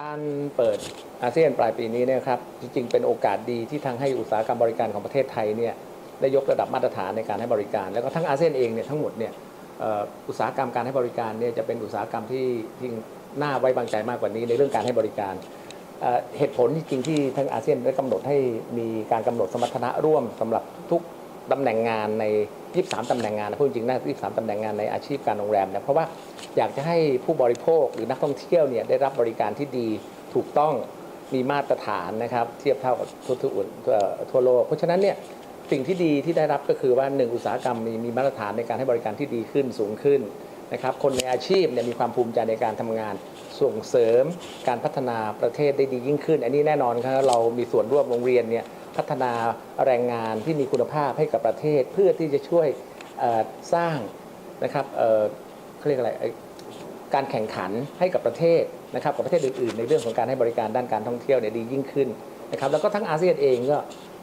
การเปิดอาเซียนปลายปีนี้เนี่ยครับจริงๆ เป็นโอกาสดีที่ทางให้อุตสาหกรรมบริการของประเทศไทยเนี่ยได้ยกระดับมาตรฐานในการให้บริการ แล้วก็ทั้งอาเซียนเองเนี่ยทั้งหมดเนี่ยอุตสาหกรรมการให้บริการเนี่ยจะเป็นอุตสาหกรรมที่ที่น่าไว้วางใจมากกว่านี้ในเรื่องการให้บริการเหตุผลที่จริงที่ทั้งอาเซียนได้กำหนดให้มีการกำหนดสมรรถนะร่วมสำหรับทุกตำแหน่งงานใน 23ตำแหน่งงานนะพูดจริงนะ23ตำแหน่งงานในอาชีพการโรงแรมเนี่ยเพราะว่าอยากจะให้ผู้บริโภคหรือนักท่องเที่ยวเนี่ยได้รับบริการที่ดีถูกต้องมีมาตรฐานนะครับ เทียบเท่ากับทั่วทั่วทั่วทั่วโลก เพราะฉะนั้นเนี่ยสิ่งที่ดีที่ได้รับก็คือว่าหนึ่งอุตสาหกรรมมีมีมาตรฐานในการให้บริการที่ดีขึ้นสูงขึ้นนะครับคนในอาชีพเนี่ยมีความภูมิใจในการทำงานส่งเสริมการพัฒนาประเทศได้ดียิ่งขึ้น อันนี้แน่นอนครับเรามีส่วนร่วมโรงเรียนเนี่ย พัฒนาแรงงานที่มีคุณภาพให้กับประเทศ เพื่อที่จะช่วยสร้างนะครับเขาเรียกอะไรการแข่งขันให้กับประเทศนะครับกับประเทศอื่นๆ ในเรื่องของการให้บริการด้านการท่องเที่ยวเนี่ยดียิ่งขึ้นนะครับแล้วก็ทั้งอาเซียนเองก็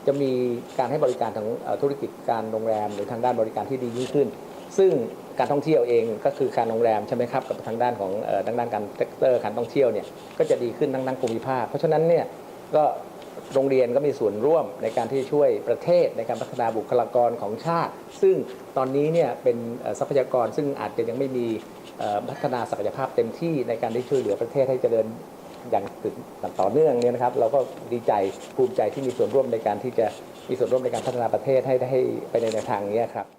จะมีการให้บริการทางธุรกิจการโรงแรม หรือทางด้านบริการที่ดียิ่งขึ้น ซึ่งการท่องเที่ยวเองก็คือการโรงแรมใช่ไหมครับกับทางด้านของทางด้านการเซกเตอร์การท่องเที่ยวเนี่ยก็จะดีขึ้นทั้งทั้งภูมิภาคเพราะฉะนั้นเนี่ยก็ โรงเรียนก็มีส่วนร่วมในการที่ช่วยประเทศในการพัฒนาบุคลากรของชาติ ซึ่งตอนนี้เนี่ยเป็นทรัพยากรซึ่งอาจจะยังไม่มีพัฒนาศักยภาพเต็มที่ในการที่ช่วยเหลือประเทศให้เจริญอย่างถึงอย่างต่อเนื่องเนี่ยนะครับ เราก็ดีใจภูมิใจที่มีส่วนร่วมในการที่จะมีส่วนร่วมในการพัฒนาประเทศให้ได้ไปในทางนี้ครับ